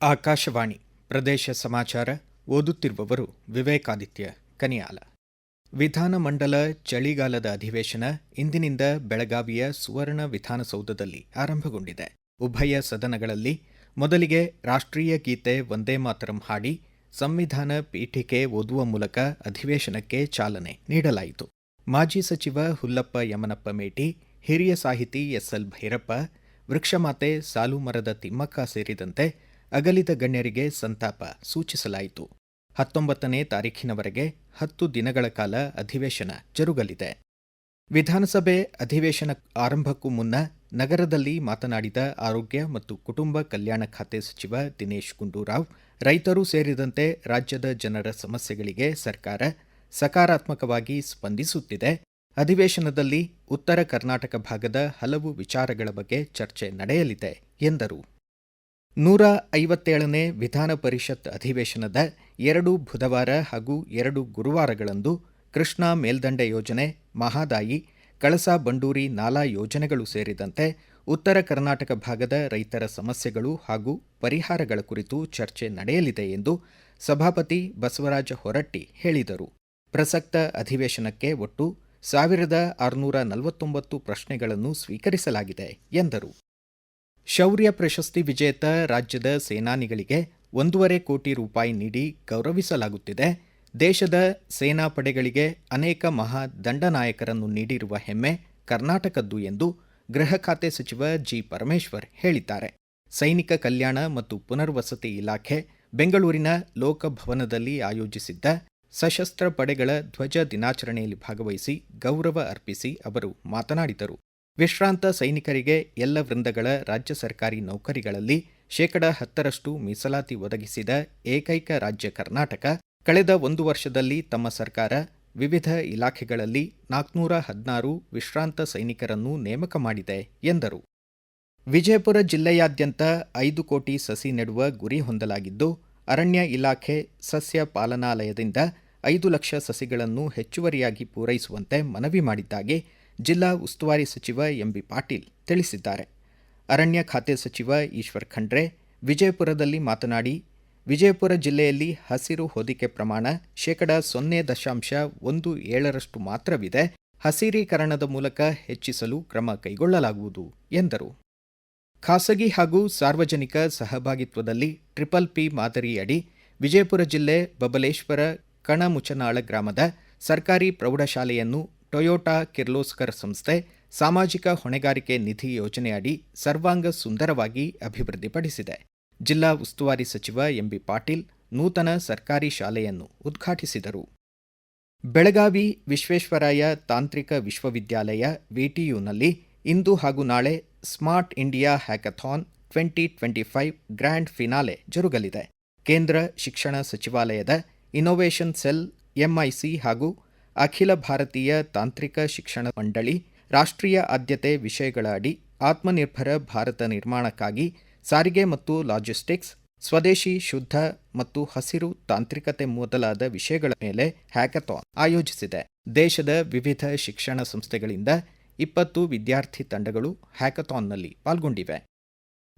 ಆಕಾಶವಾಣಿ ಪ್ರದೇಶ ಸಮಾಚಾರ ಓದುತ್ತಿರುವವರು ವಿವೇಕಾದಿತ್ಯ ಕನಿಯಾಲ. ವಿಧಾನಮಂಡಲ ಚಳಿಗಾಲದ ಅಧಿವೇಶನ ಇಂದಿನಿಂದ ಬೆಳಗಾವಿಯ ಸುವರ್ಣ ವಿಧಾನಸೌಧದಲ್ಲಿ ಆರಂಭಗೊಂಡಿದೆ. ಉಭಯ ಸದನಗಳಲ್ಲಿ ಮೊದಲಿಗೆ ರಾಷ್ಟ್ರೀಯ ಗೀತೆ ವಂದೇ ಮಾತರಂ ಹಾಡಿ ಸಂವಿಧಾನ ಪೀಠಿಕೆ ಓದುವ ಮೂಲಕ ಅಧಿವೇಶನಕ್ಕೆ ಚಾಲನೆ ನೀಡಲಾಯಿತು. ಮಾಜಿ ಸಚಿವ ಹುಲ್ಲಪ್ಪ ಯಮನಪ್ಪ ಮೇಟಿ, ಹಿರಿಯ ಸಾಹಿತಿ ಎಸ್ಎಲ್ ಭೈರಪ್ಪ, ವೃಕ್ಷಮಾತೆ ಸಾಲುಮರದ ತಿಮ್ಮಕ್ಕ ಸೇರಿದಂತೆ ಅಗಲಿದ ಗಣ್ಯರಿಗೆ ಸಂತಾಪ ಸೂಚಿಸಲಾಯಿತು. ಹತ್ತೊಂಬತ್ತನೇ ತಾರೀಖಿನವರೆಗೆ ಹತ್ತು ದಿನಗಳ ಕಾಲ ಅಧಿವೇಶನ ಜರುಗಲಿದೆ. ವಿಧಾನಸಭೆ ಅಧಿವೇಶನ ಆರಂಭಕ್ಕೂ ಮುನ್ನ ನಗರದಲ್ಲಿ ಮಾತನಾಡಿದ ಆರೋಗ್ಯ ಮತ್ತು ಕುಟುಂಬ ಕಲ್ಯಾಣ ಖಾತೆ ಸಚಿವ ದಿನೇಶ್ ಗುಂಡೂರಾವ್, ರೈತರು ಸೇರಿದಂತೆ ರಾಜ್ಯದ ಜನರ ಸಮಸ್ಯೆಗಳಿಗೆ ಸರ್ಕಾರ ಸಕಾರಾತ್ಮಕವಾಗಿ ಸ್ಪಂದಿಸುತ್ತಿದೆ. ಅಧಿವೇಶನದಲ್ಲಿ ಉತ್ತರ ಕರ್ನಾಟಕ ಭಾಗದ ಹಲವು ವಿಚಾರಗಳ ಬಗ್ಗೆ ಚರ್ಚೆ ನಡೆಯಲಿದೆ ಎಂದರು. ನೂರ ಐವತ್ತೇಳನೇ ವಿಧಾನ ಪರಿಷತ್ ಅಧಿವೇಶನದ ಎರಡು ಬುಧವಾರ ಹಾಗೂ ಎರಡು ಗುರುವಾರಗಳಂದು ಕೃಷ್ಣಾ ಮೇಲ್ದಂಡೆ ಯೋಜನೆ, ಮಹಾದಾಯಿ, ಕಳಸಾ ಬಂಡೂರಿ ನಾಲಾ ಯೋಜನೆಗಳು ಸೇರಿದಂತೆ ಉತ್ತರ ಕರ್ನಾಟಕ ಭಾಗದ ರೈತರ ಸಮಸ್ಯೆಗಳು ಹಾಗೂ ಪರಿಹಾರಗಳ ಕುರಿತು ಚರ್ಚೆ ನಡೆಯಲಿದೆ ಎಂದು ಸಭಾಪತಿ ಬಸವರಾಜ ಹೊರಟ್ಟಿ ಹೇಳಿದರು. ಪ್ರಸಕ್ತ ಅಧಿವೇಶನಕ್ಕೆ ಒಟ್ಟು ಸಾವಿರದ ಆರುನೂರ ನಲವತ್ತೊಂಬತ್ತು ಪ್ರಶ್ನೆಗಳನ್ನು ಸ್ವೀಕರಿಸಲಾಗಿದೆ ಎಂದರು. ಶೌರ್ಯ ಪ್ರಶಸ್ತಿ ವಿಜೇತ ರಾಜ್ಯದ ಸೇನಾನಿಗಳಿಗೆ ಒಂದೂವರೆ ಕೋಟಿ ರೂಪಾಯಿ ನೀಡಿ ಗೌರವಿಸಲಾಗುತ್ತಿದೆ. ದೇಶದ ಸೇನಾಪಡೆಗಳಿಗೆ ಅನೇಕ ಮಹಾ ದಂಡನಾಯಕರನ್ನು ನೀಡಿರುವ ಹೆಮ್ಮೆ ಕರ್ನಾಟಕದ್ದು ಎಂದು ಗೃಹ ಖಾತೆ ಸಚಿವ ಜಿ ಪರಮೇಶ್ವರ್ ಹೇಳಿದ್ದಾರೆ. ಸೈನಿಕ ಕಲ್ಯಾಣ ಮತ್ತು ಪುನರ್ವಸತಿ ಇಲಾಖೆ ಬೆಂಗಳೂರಿನ ಲೋಕಭವನದಲ್ಲಿ ಆಯೋಜಿಸಿದ್ದ ಸಶಸ್ತ್ರ ಪಡೆಗಳ ಧ್ವಜ ದಿನಾಚರಣೆಯಲ್ಲಿ ಭಾಗವಹಿಸಿ ಗೌರವ ಅರ್ಪಿಸಿ ಅವರು ಮಾತನಾಡಿದರು. ವಿಶ್ರಾಂತ ಸೈನಿಕರಿಗೆ ಎಲ್ಲ ವೃಂದಗಳ ರಾಜ್ಯ ಸರ್ಕಾರಿ ನೌಕರಿಗಳಲ್ಲಿ ಶೇಕಡ ಹತ್ತರಷ್ಟು ಮೀಸಲಾತಿ ಒದಗಿಸಿದ ಏಕೈಕ ರಾಜ್ಯ ಕರ್ನಾಟಕ, ಕಳೆದ ಒಂದು ವರ್ಷದಲ್ಲಿ ತಮ್ಮ ಸರ್ಕಾರ ವಿವಿಧ ಇಲಾಖೆಗಳಲ್ಲಿ ನಾಲ್ಕುನೂರ ಹದಿನಾರು ವಿಶ್ರಾಂತ ಸೈನಿಕರನ್ನು ನೇಮಕ ಮಾಡಿದೆ ಎಂದರು. ವಿಜಯಪುರ ಜಿಲ್ಲೆಯಾದ್ಯಂತ ಐದು ಕೋಟಿ ಸಸಿ ನೆಡುವ ಗುರಿ ಹೊಂದಲಾಗಿದ್ದು, ಅರಣ್ಯ ಇಲಾಖೆ ಸಸ್ಯ ಪಾಲನಾಲಯದಿಂದ ಐದು ಲಕ್ಷ ಸಸಿಗಳನ್ನು ಹೆಚ್ಚುವರಿಯಾಗಿ ಪೂರೈಸುವಂತೆ ಮನವಿ ಮಾಡಿದ್ದಾಗಿ ಜಿಲ್ಲಾ ಉಸ್ತುವಾರಿ ಸಚಿವ ಎಂಬಿ ಪಾಟೀಲ್ ತಿಳಿಸಿದ್ದಾರೆ. ಅರಣ್ಯ ಖಾತೆ ಸಚಿವ ಈಶ್ವರ್ ಖಂಡ್ರೆ ವಿಜಯಪುರದಲ್ಲಿ ಮಾತನಾಡಿ, ವಿಜಯಪುರ ಜಿಲ್ಲೆಯಲ್ಲಿ ಹಸಿರು ಹೊದಿಕೆ ಪ್ರಮಾಣ ಶೇಕಡ ಸೊನ್ನೆ ದಶಾಂಶ ಒಂದು ಏಳರಷ್ಟು ಮಾತ್ರವಿದೆ. ಹಸಿರೀಕರಣದ ಮೂಲಕ ಹೆಚ್ಚಿಸಲು ಕ್ರಮ ಕೈಗೊಳ್ಳಲಾಗುವುದು ಎಂದರು. ಖಾಸಗಿ ಹಾಗೂ ಸಾರ್ವಜನಿಕ ಸಹಭಾಗಿತ್ವದಲ್ಲಿ ಟ್ರಿಪಲ್ ಪಿ ಮಾದರಿಯಡಿ ವಿಜಯಪುರ ಜಿಲ್ಲೆ ಬಬಲೇಶ್ವರ ಕಣಮುಚನಾಳ ಗ್ರಾಮದ ಸರ್ಕಾರಿ ಪ್ರೌಢಶಾಲೆಯನ್ನು ಟೊಯೋಟಾ ಕಿರ್ಲೋಸ್ಕರ್ ಸಂಸ್ಥೆ ಸಾಮಾಜಿಕ ಹೊಣೆಗಾರಿಕೆ ನಿಧಿ ಯೋಜನೆಯಡಿ ಸರ್ವಾಂಗ ಸುಂದರವಾಗಿ ಅಭಿವೃದ್ಧಿಪಡಿಸಿದೆ. ಜಿಲ್ಲಾ ಉಸ್ತುವಾರಿ ಸಚಿವ ಎಂಬಿ ಪಾಟೀಲ್ ನೂತನ ಸರ್ಕಾರಿ ಶಾಲೆಯನ್ನು ಉದ್ಘಾಟಿಸಿದರು. ಬೆಳಗಾವಿ ವಿಶ್ವೇಶ್ವರಾಯ ತಾಂತ್ರಿಕ ವಿಶ್ವವಿದ್ಯಾಲಯ ವಿಟಿಯುನಲ್ಲಿ ಇಂದು ಹಾಗೂ ನಾಳೆ Smart India Hackathon twenty twenty five grand finale ಜರುಗಲಿದೆ. ಕೇಂದ್ರ ಶಿಕ್ಷಣ ಸಚಿವಾಲಯದ ಇನ್ನೋವೇಷನ್ ಸೆಲ್, ಎಂಐಸಿ ಹಾಗೂ ಅಖಿಲ ಭಾರತೀಯ ತಾಂತ್ರಿಕ ಶಿಕ್ಷಣ ಮಂಡಳಿ, ರಾಷ್ಟ್ರೀಯ ಆದ್ಯತೆ ವಿಷಯಗಳ ಅಡಿ ಆತ್ಮನಿರ್ಭರ ಭಾರತ ನಿರ್ಮಾಣಕ್ಕಾಗಿ ಸಾರಿಗೆ ಮತ್ತು ಲಾಜಿಸ್ಟಿಕ್ಸ್, ಸ್ವದೇಶಿ ಶುದ್ಧ ಮತ್ತು ಹಸಿರು ತಾಂತ್ರಿಕತೆ ಮೊದಲಾದ ವಿಷಯಗಳ ಮೇಲೆ ಹ್ಯಾಕಥಾನ್ ಆಯೋಜಿಸಿದೆ. ದೇಶದ ವಿವಿಧ ಶಿಕ್ಷಣ ಸಂಸ್ಥೆಗಳಿಂದ ಇಪ್ಪತ್ತು ವಿದ್ಯಾರ್ಥಿ ತಂಡಗಳು ಹ್ಯಾಕಥಾನ್ನಲ್ಲಿ ಪಾಲ್ಗೊಂಡಿವೆ.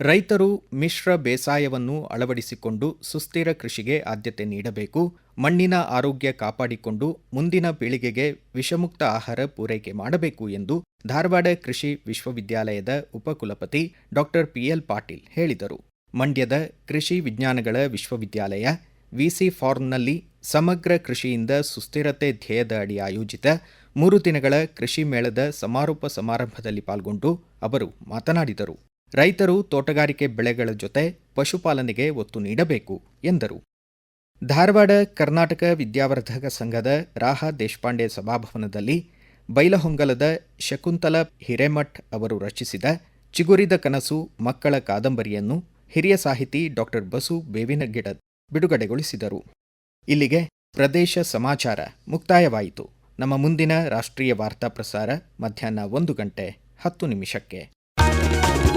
ರೈತರು ಮಿಶ್ರ ಬೇಸಾಯವನ್ನು ಅಳವಡಿಸಿಕೊಂಡು ಸುಸ್ಥಿರ ಕೃಷಿಗೆ ಆದ್ಯತೆ ನೀಡಬೇಕು, ಮಣ್ಣಿನ ಆರೋಗ್ಯ ಕಾಪಾಡಿಕೊಂಡು ಮುಂದಿನ ಪೀಳಿಗೆಗೆ ವಿಷಮುಕ್ತ ಆಹಾರ ಪೂರೈಕೆ ಮಾಡಬೇಕು ಎಂದು ಧಾರವಾಡ ಕೃಷಿ ವಿಶ್ವವಿದ್ಯಾಲಯದ ಉಪಕುಲಪತಿ ಡಾಕ್ಟರ್ ಪಿಎಲ್ ಪಾಟೀಲ್ ಹೇಳಿದರು. ಮಂಡ್ಯದ ಕೃಷಿ ವಿಜ್ಞಾನಗಳ ವಿಶ್ವವಿದ್ಯಾಲಯ, ವಿಸಿ ಫಾರ್ಮ್ನಲ್ಲಿ ಸಮಗ್ರ ಕೃಷಿಯಿಂದ ಸುಸ್ಥಿರತೆ ಧ್ಯೇಯದ ಅಡಿ ಆಯೋಜಿತ ಮೂರು ದಿನಗಳ ಕೃಷಿ ಮೇಳದ ಸಮಾರೋಪ ಸಮಾರಂಭದಲ್ಲಿ ಪಾಲ್ಗೊಂಡು ಅವರು ಮಾತನಾಡಿದರು. ರೈತರು ತೋಟಗಾರಿಕೆ ಬೆಳೆಗಳ ಜೊತೆ ಪಶುಪಾಲನೆಗೆ ಒತ್ತು ನೀಡಬೇಕು, ಎಂದರು. ಧಾರವಾಡ ಕರ್ನಾಟಕ ವಿದ್ಯಾವರ್ಧಕ ಸಂಘದ ರಾಹ ದೇಶಪಾಂಡೆ ಸಭಾಭವನದಲ್ಲಿ ಬೈಲಹೊಂಗಲದ ಶಕುಂತಲ ಹಿರೇಮಠ್ ಅವರು ರಚಿಸಿದ ಚಿಗುರಿದ ಕನಸು ಮಕ್ಕಳ ಕಾದಂಬರಿಯನ್ನು ಹಿರಿಯ ಸಾಹಿತಿ ಡಾಕ್ಟರ್ ಬಸು ಬೇವಿನಗಿಡ ಬಿಡುಗಡೆಗೊಳಿಸಿದರು. ಇಲ್ಲಿಗೆ ಪ್ರದೇಶ ಸಮಾಚಾರ ಮುಕ್ತಾಯವಾಯಿತು. ನಮ್ಮ ಮುಂದಿನ ರಾಷ್ಟ್ರೀಯ ವಾರ್ತಾ ಪ್ರಸಾರ ಮಧ್ಯಾಹ್ನ ಒಂದು ಗಂಟೆ ಹತ್ತು ನಿಮಿಷಕ್ಕೆ.